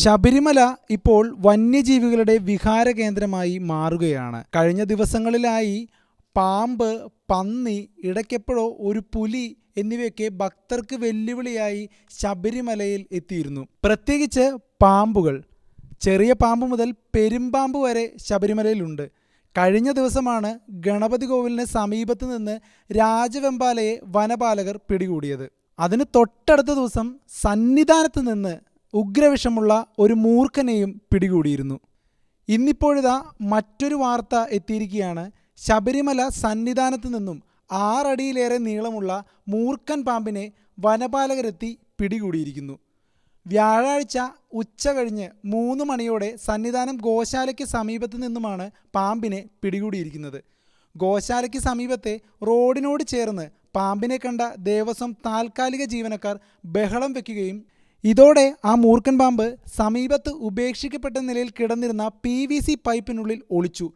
ശബരിമല ഇപ്പോൾ വന്യജീവികളുടെ വിഹാര കേന്ദ്രമായി മാറുകയാണ്. കഴിഞ്ഞ ദിവസങ്ങളിലായി പാമ്പ് പന്നി ഇടയ്ക്കെപ്പോഴോ ഒരു പുലി എന്നിവയൊക്കെ ഭക്തർക്ക് വെല്ലുവിളിയായി ശബരിമലയിൽ എത്തിയിരുന്നു. പ്രത്യേകിച്ച് പാമ്പുകൾ. ചെറിയ പാമ്പ് മുതൽ പെരുമ്പാമ്പ് വരെ ശബരിമലയിലുണ്ട്. കഴിഞ്ഞ ദിവസമാണ് ഗണപതി കോവിലിന് സമീപത്ത് നിന്ന് രാജവെമ്പാലയെ വനപാലകർ പിടികൂടിയത്. അതിന് തൊട്ടടുത്ത ദിവസം സന്നിധാനത്ത് നിന്ന് ഉഗ്രവിഷമുള്ള ഒരു മൂർഖനെയും പിടികൂടിയിരുന്നു. ഇന്നിപ്പോഴിതാ മറ്റൊരു വാർത്ത എത്തിയിരിക്കുകയാണ്. ശബരിമല സന്നിധാനത്ത് നിന്നും ആറടിയിലേറെ നീളമുള്ള മൂർഖൻ പാമ്പിനെ വനപാലകരെത്തി പിടികൂടിയിരിക്കുന്നു. വ്യാഴാഴ്ച ഉച്ച കഴിഞ്ഞ് മൂന്ന് മണിയോടെ സന്നിധാനം ഗോശാലയ്ക്ക് സമീപത്ത് നിന്നുമാണ് പാമ്പിനെ പിടികൂടിയിരിക്കുന്നത്. ഗോശാലയ്ക്ക് സമീപത്തെ റോഡിനോട് ചേർന്ന് പാമ്പിനെ കണ്ട ദേവസ്വം താൽക്കാലിക ജീവനക്കാർ ബഹളം വെക്കുകയും ഇതോടെ ആ മൂർക്കൻ പാമ്പ് സമീപത്ത് ഉപേക്ഷിക്കപ്പെട്ട നിലയിൽ കിടന്നിരുന്ന പി വി സി പൈപ്പിനുള്ളിൽ ഒളിച്ചു.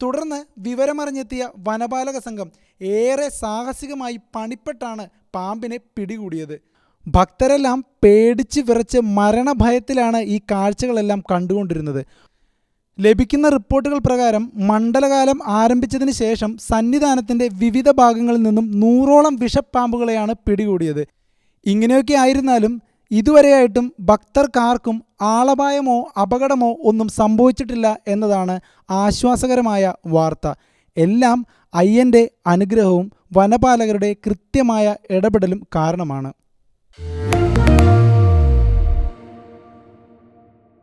തുടർന്ന് വിവരമറിഞ്ഞെത്തിയ വനപാലക സംഘം ഏറെ സാഹസികമായി പണിപ്പെട്ടാണ് പാമ്പിനെ പിടികൂടിയത്. ഭക്തരെല്ലാം പേടിച്ച് വിറച്ച് മരണഭയത്തിലാണ് ഈ കാഴ്ചകളെല്ലാം കണ്ടുകൊണ്ടിരുന്നത്. ലഭിക്കുന്ന റിപ്പോർട്ടുകൾ പ്രകാരം മണ്ഡലകാലം ആരംഭിച്ചതിന് ശേഷം സന്നിധാനത്തിന്റെ വിവിധ ഭാഗങ്ങളിൽ നിന്നും നൂറോളം വിഷപ്പാമ്പുകളെയാണ് പിടികൂടിയത്. ഇങ്ങനെയൊക്കെ ആയിരുന്നാലും ഇതുവരെയായിട്ടും ഭക്തർക്കാർക്കും ആളപായമോ അപകടമോ ഒന്നും സംഭവിച്ചിട്ടില്ല എന്നതാണ് ആശ്വാസകരമായ വാർത്ത. എല്ലാം അയ്യന്റെ അനുഗ്രഹവും വനപാലകരുടെ കൃത്യമായ ഇടപെടലും കാരണമാണ്.